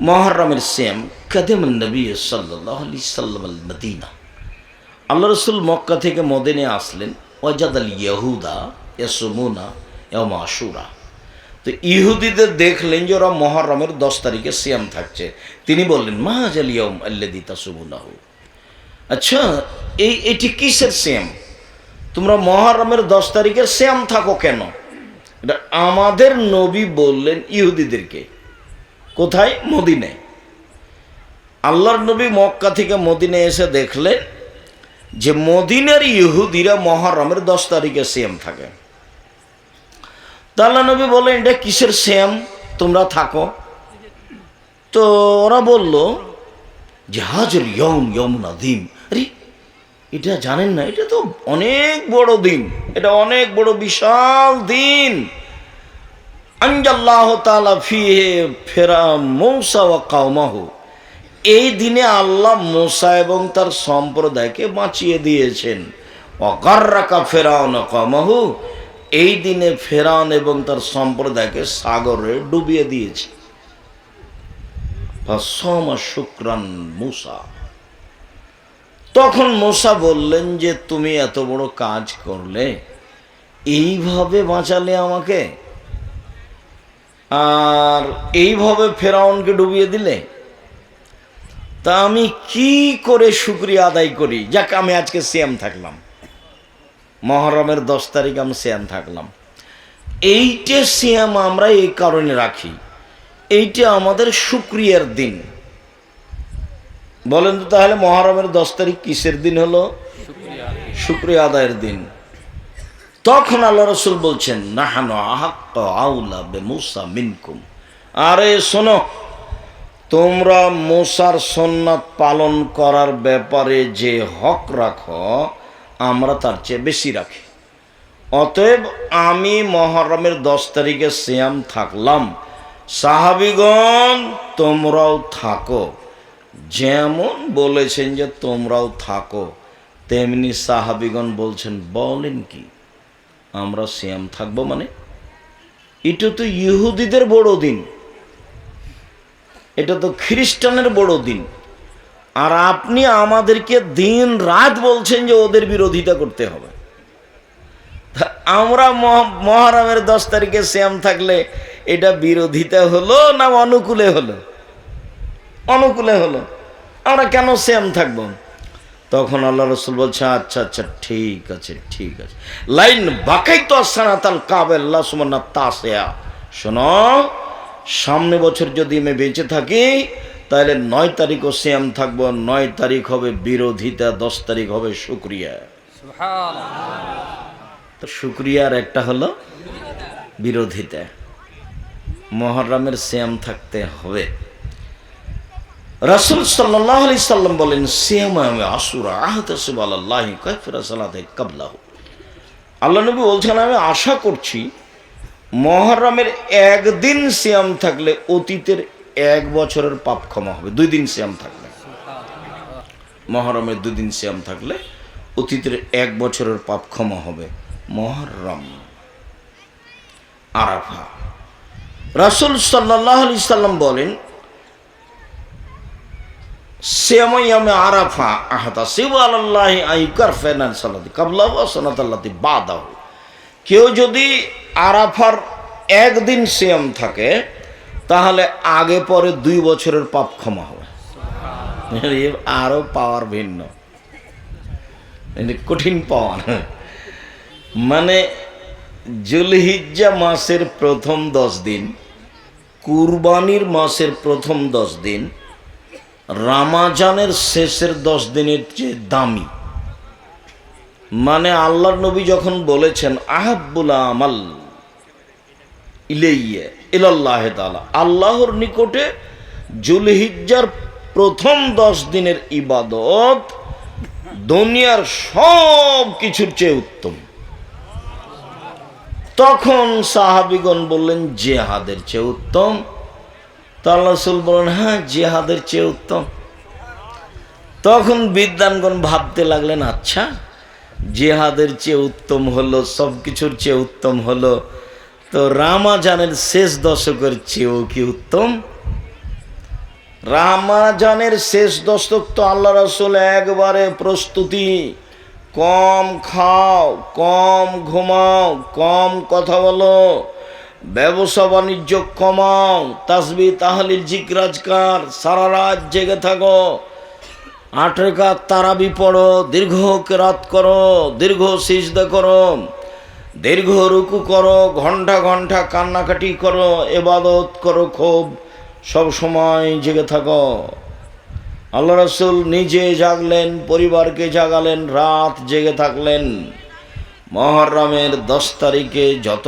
মহরমের same Kadeem নবী সাল্লাহ আলি সাল্লাম মদিনা। আল্লাহ রসুল মক্কা থেকে মদিনে আসলেন ওয়াজাদ আল ইয়াহুদা ইয়াসমুনা আশুরা। তো ইহুদিদের দেখলেন যে ওরা মহরমের দশ তারিখে সিয়াম থাকছে। তিনি বললেন মাহাজ আল ইয়ম আল্লাদি তাসুবুনাহু আচ্ছা এই এটি কিসের সিয়াম তোমরা মহরমের দশ তারিখের শ্যাম থাকো কেন? এটা আমাদের নবী বললেন ইহুদিদেরকে। কোথায়? মদিনে আল্লাহর নবী মক্কা থেকে মদিনে এসে দেখলেন যে মদিনের ইহুদিরা মহরমের দশ তারিখে শ্যাম থাকে। তা আল্লাহ নবী বললেন, এটা কিসের শ্যাম তোমরা থাকো। তো ওরা বলল জাহাজের ইয়ম ইয়ম নাদিম আরে, এটা জানেন না? এটা তো অনেক বড় দিন। এটা অনেক বড় বিশাল দিন। তালা মৌসা এই দিনে আল্লাহ মোসা এবং তার সম্প্রদায়কে বাঁচিয়ে দিয়েছেন। অকার্রাকা ফেরাউন কামাহু এই দিনে ফেরাউন এবং তার সম্প্রদায়কে সাগরে ডুবিয়ে দিয়েছে। শুক্রান মুসা। তখন মোসা বললেন যে, তুমি এত বড় কাজ করলে, এইভাবে বাঁচালে আমাকে? আর এইভাবে ফেরাউনকে ডুবিয়ে দিলে? তা আমি কি করে শুক্রিয়া আদায় করি? যাক আমি আজকে সিয়াম থাকলাম। মহরমের দশ তারিখ আমি সিয়াম থাকলাম। এইটে সিয়াম আমরা এই কারণে রাখি। এইটা আমাদের শুক্রিয়ার দিন। বলেন তো তাহলে মহরমের দশ তারিখ কিসের দিন হলো? শুক্রিয়া। আদায়ের দিন। তখন আল্লাহ রসুল বলছেন, নাহানো আউলা বে মুসা মিনকুম। আরে শোনো, তোমরা মোসার সন্ন্যাত পালন করার ব্যাপারে যে হক রাখো, আমরা তার চেয়ে বেশি রাখি। অতএব আমি মহরমের দশ তারিখে শ্যাম থাকলাম। সাহাবিগণ, তোমরাও থাকো। যেমন বলেছেন যে তোমরাও থাকো, তেমনি সাহাবিগণ বলছেন, বলেন কি? আমরা শ্যাম থাকব মানে? এটা তো ইহুদিদের বড় দিন। এটা তো খ্রিস্টানের বড় দিন। আর আপনি আমাদেরকে দিন রাত বলছেন যে ওদের বিরোধিতা করতে হবে। আমরা মহ- মহরমের দশ তারিখে শ্যাম থাকলে এটা বিরোধিতা হলো না অনুকূলে হলো? অনুকূলে হলো। আমরা কেন শ্যাম থাকব? তখন আল্লাহ রসুল বলছে আচ্ছা আচ্ছা ঠিক আছে ঠিক আছে। লাইন বাকাই তো সানাতাল কাবেল্লা সুমান্না তাসেয়া শোনো সামনে বছর যদি আমি বেঁচে থাকি তাহলে নয় তারিখও শ্যাম থাকব নয় তারিখ হবে বিরোধিতা দশ তারিখ হবে শুক্রিয়া। তো শুক্রিয়ার একটা হলো বিরোধিতা। মহরমের শ্যাম থাকতে হবে। রাসুল সাল্লাহ আলি সাল্লাম বলেন আমি আসুরা, আহত সুবাল আল্লাহ সালাতে কাবলাহ। আল্লাহ নবী বলছেন, আমি আশা করছি, মহরমের একদিন শ্যাম থাকলে অতীতের এক বছরের পাপ ক্ষমা হবে। দুই দিন শ্যাম থাকলে। মহরমের দুই দিন শ্যাম থাকলে অতীতের এক বছরের পাপ ক্ষমা হবে। মহরম, আরাফা। রাসুল সাল্লাহ আলি সাল্লাম বলেন সেমাইয়ামে আরাফা আহাতা শিব আল্লাহ আইকার ফেনান সালাতি কাবলাহ সনাতাল্লাতি বাদাহ। কেউ যদি আরাফার একদিন সিয়াম থাকে, তাহলে আগে পরে দুই বছরের পাপ ক্ষমা হবে। এ আরও পাওয়ার ভিন্ন। কঠিন পাওয়ার। মানে জুলহিজ্জা মাসের প্রথম দশ দিন, কুরবানির মাসের প্রথম দশ দিন রামাজানের শেষের দশ দিনের যে দামি। মানে আল্লাহর নবী যখন বলেছেন, আহাব্বুল আমাল আল্লাহর নিকটে জুলহিজ্জার প্রথম দশ দিনের ইবাদত দুনিয়ার সব কিছুর চেয়ে উত্তম। তখন সাহাবিগণ বললেন, জেহাদের চেয়ে উত্তম। তো আল্লাহ রসুল বলেন হ্যাঁ জেহাদের চেয়ে উত্তম। তখন বিদ্যানগণ ভাবতে লাগলেন আচ্ছা জেহাদের চেয়ে উত্তম হলো সব কিছুর চেয়ে উত্তম হলো। তো রামাজানের শেষ দশকের চেয়েও কি উত্তম? রামাজানের শেষ দশক তো আল্লাহ রসুল একবারে প্রস্তুতি। কম খাও, কম ঘুমাও, কম কথা বলো। ব্যবসা বাণিজ্য কমাও, তাসবি তাহলিল জিকরাজকার, সারা রাত জেগে থাকো। আট রেখাত তারাবি পড়ো, দীর্ঘ কেরাত করো, দীর্ঘ সিজদা করো, দীর্ঘ রুকু করো, ঘণ্টা ঘণ্টা কান্নাকাটি করো, এবাদত করো খুব, সব সময় জেগে থাকো। আল্লাহ রসুল নিজে জাগলেন, পরিবারকে জাগালেন, রাত জেগে থাকলেন। মহরমের দশ তারিখে যত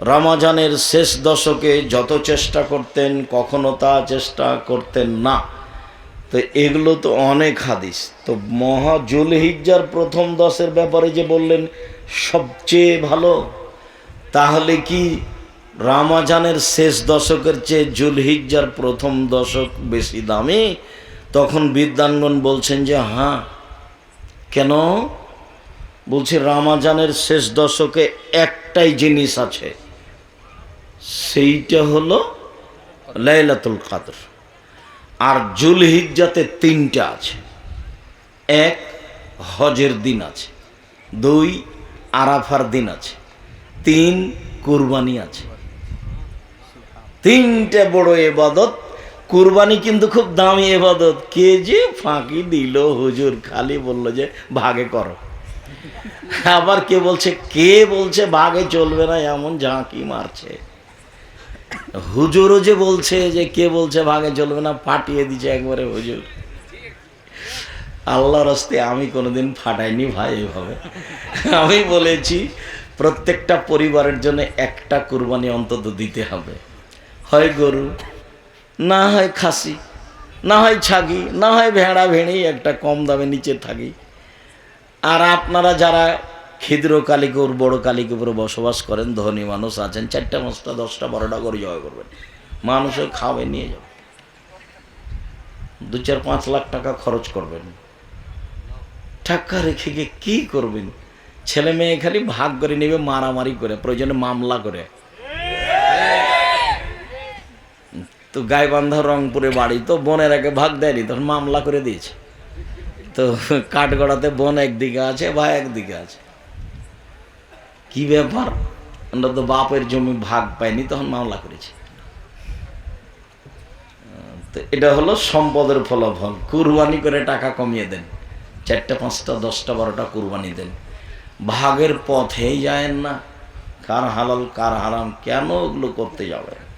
রামাজানের শেষ দশকে যত চেষ্টা করতেন, কখনো তা চেষ্টা করতেন না। তো এগুলো তো অনেক হাদিস। তো মহা জুলহিজ্জার প্রথম দশের ব্যাপারে যে বললেন, সবচেয়ে ভালো, তাহলে কি রামাজানের শেষ দশকের চেয়ে জুলহিজ্জার প্রথম দশক বেশি দামি? তখন বিদ্যাঙ্গন বলছেন যে হ্যাঁ। কেন? বলছে, রামাজানের শেষ দশকে একটাই জিনিস আছে। সেইটা হলো লাইলাতুল কাদর। আর জুলহিজ্জাতে তিনটা আছে। এক, হজের দিন আছে। দুই, আরাফার দিন আছে। তিন, কুরবানি আছে। তিনটে বড় এবাদত। কুরবানি কিন্তু খুব দামি এবাদত। কে যে ফাঁকি দিল? হুজুর খালি বলল যে, ভাগে করো। আবার কে বলছে কে বলছে, ভাগে চলবে না, এমন ঝাঁকি মারছে। হুজুরও যে বলছে যে কে বলছে ভাগে চলবে না ফাটিয়ে দিছে একবারে হুজুর। আল্লাহর হস্তে আমি কোনোদিন ফাটাইনি ভাই এভাবে। আমি বলেছি, প্রত্যেকটা পরিবারের জন্য একটা কুরবানি অন্তত দিতে হবে। হয় গরু, না হয় খাসি, না হয় ছাগি, না হয় ভেড়া ভেড়ি, একটা কম দামে নিচে থাকি। আর আপনারা যারা ক্ষুদ্র কালিকুর বড় কালিকুপুরে বসবাস করেন, ধনী মানুষ আছেন। চারটা পাঁচটা দশটা, বারোটা করে জয় করবেন। মানুষে খাবে নিয়ে যাবে দু চার পাঁচ লাখ টাকা খরচ করবেন। টাকা রেখে গিয়ে কী করবেন? ছেলে মেয়ে খালি ভাগ করে নেবে, মারামারি করে, প্রয়োজনে মামলা করে। তো গাইবান্ধা রংপুরে বাড়ি, তো বোনের আগে ভাগ দেয়নি, তখন মামলা করে দিয়েছে। তো কাঠগড়াতে বোন একদিকে আছে, ভাই একদিকে আছে। কি ব্যাপার? আমরা তো বাপের জমি ভাগ পাইনি, তখন মামলা করেছে। তো এটা হলো সম্পদের ফলাফল। কুরবানি করে টাকা কমিয়ে দেন। চারটা, পাঁচটা, দশটা, বারোটা কুরবানি দেন। ভাগের পথেই যায়েন না। কার হালাল, কার হারাম, কেন ওগুলো করতে যাবে?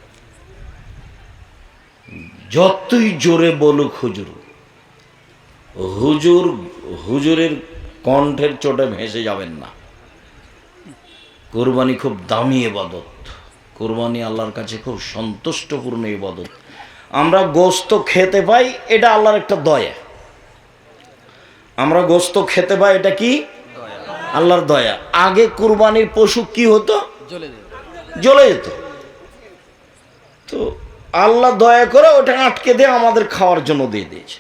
যতই জোরে বলুক হুজুর হুজুর, হুজুরের কণ্ঠের চোটে ভেসে যাবেন না। কোরবানি খুব দামি এবাদত কোরবানি আল্লাহর কাছে খুব সন্তুষ্টপূর্ণ ইবাদত। আমরা গোস্ত খেতে পাই এটা আল্লাহর একটা দয়া। আমরা গোস্ত খেতে পাই এটা কি? আল্লাহর দয়া। আগে কুরবানির পশু কি হতো? জ্বলে যেত। তো আল্লাহ দয়া করে ওটা আটকে দিয়ে আমাদের খাওয়ার জন্য দিয়ে দিয়েছে।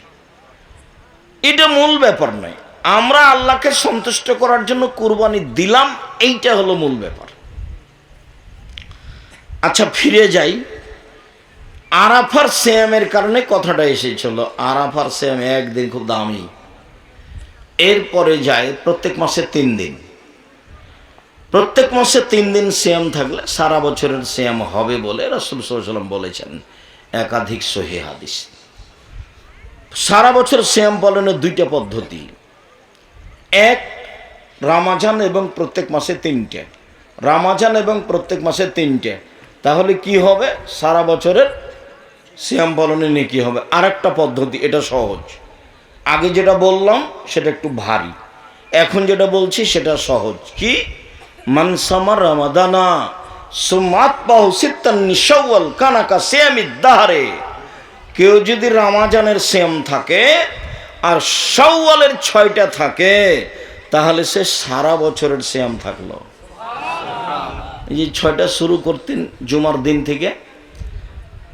এটা মূল ব্যাপার নয়। আমরা আল্লাহকে সন্তুষ্ট করার জন্য কুরবানি দিলাম, এইটা হলো মূল ব্যাপার। আচ্ছা ফিরে যাই। আরাফার শ্যামের কারণে কথাটা এসেছিল। আরাফার শ্যাম একদিন খুব দামি। এরপরে যায় প্রত্যেক মাসে তিন দিন। প্রত্যেক মাসে তিন দিন শ্যাম থাকলে সারা বছরের শ্যাম হবে বলে রসুল সাল্লাম বলেছেন। একাধিক সহি হাদিস। সারা বছর শ্যাম পালনের দুইটা পদ্ধতি। এক রামাজান এবং প্রত্যেক মাসে তিনটে। রামাজান এবং প্রত্যেক মাসে তিনটে। তাহলে কি হবে? সারা বছরের শ্যাম পালনে নিয়ে কী হবে। আর একটা পদ্ধতি, এটা সহজ। আগে যেটা বললাম, সেটা একটু ভারী। এখন যেটা বলছি, সেটা সহজ। কি? মানসামার রামাদানা সুমাত বাহু সিত্তান্নি সওয়াল কানাকা শ্যামি দাহারে। কেউ যদি রামাজানের শ্যাম থাকে আর সওয়ালের ছয়টা থাকে, তাহলে সে সারা বছরের শ্যাম থাকল। এই যে ছয়টা শুরু করতেন জুমার দিন থেকে,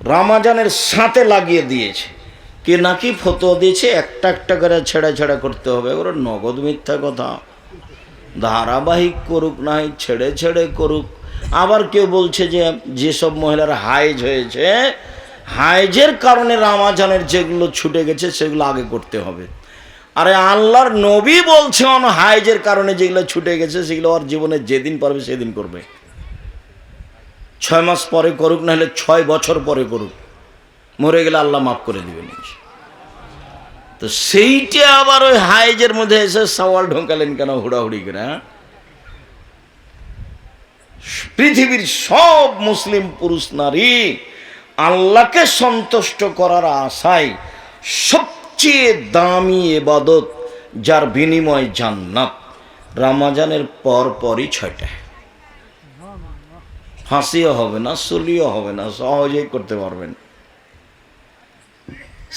রামাজানের সাথে লাগিয়ে দিয়েছে। কে নাকি ফটো দিয়েছে, একটা একটা করে ছেড়া ছেড়া করতে হবে ওরা নগদ মিথ্যা কথা। ধারাবাহিক করুক না ছেড়ে ছেড়ে করুক। আবার কেউ বলছে যে, যেসব মহিলার হাইজ হয়েছে হাইজের কারণে রামাজানের যেগুলো ছুটে গেছে, সেগুলো আগে করতে হবে। আরে আল্লাহর নবী বলছে অন হাইজের কারণে যেগুলো ছুটে গেছে, সেগুলো ওর জীবনে যেদিন পারবে সেদিন করবে। ছয় মাস পরে করুক না হলে ছয় বছর পরে করুক। মরে গেলে আল্লাহ মাফ করে দিবেন তো সেইটা আবার ওই হাইজের মধ্যে এসে সওয়াল ঢোকালেন কেন হুড়াহুড়ি করে হ্যাঁ? পৃথিবীর সব মুসলিম পুরুষ নারী আল্লাহকে সন্তুষ্ট করার আশায় সবচেয়ে দামি এবাদত যার বিনিময় জান্নাত। রামাজানের পর পরই ছয়টা। ফাঁসিও হবে না চলিও হবে না, সহজেই করতে পারবেন।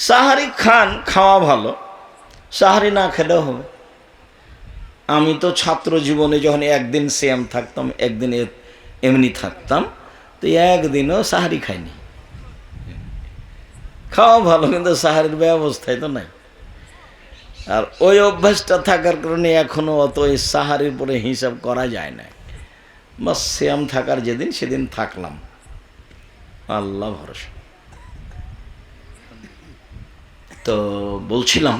সাহারি খান, খাওয়া ভালো, সাহারি না খেলেও হবে। আমি তো ছাত্র জীবনে যখন একদিন সেম থাকতাম, একদিন এমনি থাকতাম, তো একদিনও সাহারি খাইনি। খাওয়া ভালো, কিন্তু সাহারির ব্যবস্থায় তো নাই। আর ওই অভ্যাসটা থাকার কারণে এখনও অত ওই সাহারির পরে হিসাব করা যায় না বা শ্যাম থাকার যেদিন সেদিন থাকলাম। আল্লাহ ভরসা। তো বলছিলাম,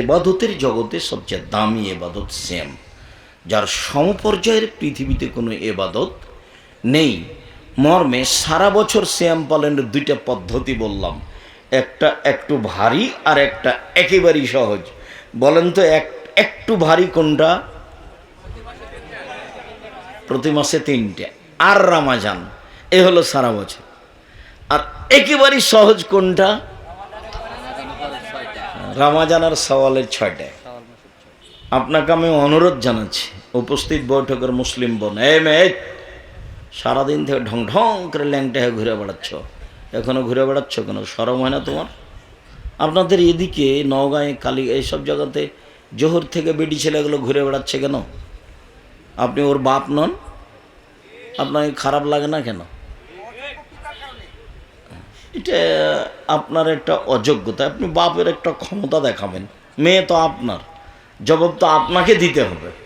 এবাদতের জগতে সবচেয়ে দামি এবাদত শ্যাম যার সমপর্যায়ের পৃথিবীতে কোনো এবাদত নেই। মর্মে সারা বছর শ্যাম পালনের দুইটা পদ্ধতি বললাম। একটা একটু ভারী আর একটা একেবারেই সহজ। বলেন তো এক, একটু ভারী কোনটা? প্রতি মাসে তিনটে। আর রামাজান, এ হলো সারা বছর। আর একেবারেই সহজ কোনটা? রামাজান আর সওয়ালের ছয়টায় আপনাকে আমি অনুরোধ জানাচ্ছি, উপস্থিত বৈঠকের মুসলিম বোন এ মেয়ে সারাদিন থেকে ঢং ঢং করে ল্যাংটা হয়ে ঘুরে বেড়াচ্ছ। এখনও ঘুরে বেড়াচ্ছ কেন? সরম হয় না তোমার? আপনাদের এদিকে নওগাঁয়ে, কালী, এইসব জায়গাতে জোহর থেকে বেটি ছেলেগুলো ঘুরে বেড়াচ্ছে কেন? আপনি ওর বাপ নন? আপনাকে খারাপ লাগে না কেন? এটা আপনার একটা অযোগ্যতা। আপনি বাপের একটা ক্ষমতা দেখাবেন। মেয়ে তো আপনার। জবাব তো আপনাকে দিতে হবে।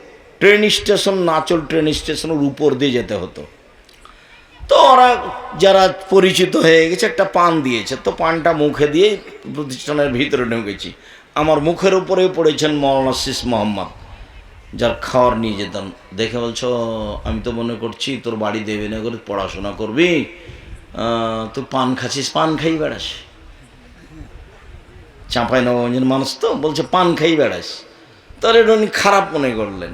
ট্রেন স্টেশন নাচল ট্রেন স্টেশনের উপর দিয়ে যেতে হতো। তো ওরা যারা পরিচিত হয়ে গেছে, একটা পান দিয়েছে। তো পানটা মুখে দিয়ে প্রতিষ্ঠানের ভিতরে ঢুকেছি। আমার মুখের উপরে পড়েছেন মৌলানা শিস মোহাম্মদ, যার খাওয়ার নিয়ে যেতাম। দেখে বলছো, আমি তো মনে করছি তোর বাড়ি দেবে না করে পড়াশোনা করবি তুই পান খাচ্ছিস, পান খাই বেড়াস। চাঁপাই নবগঞ্জের মানুষ তো বলছে, পান খাই বেড়াস। তার এটা উনি খারাপ মনে করলেন।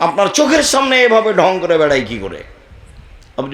আপনার চোখের সামনে এভাবে ঢং করে বেড়ায় কি করে? আপনি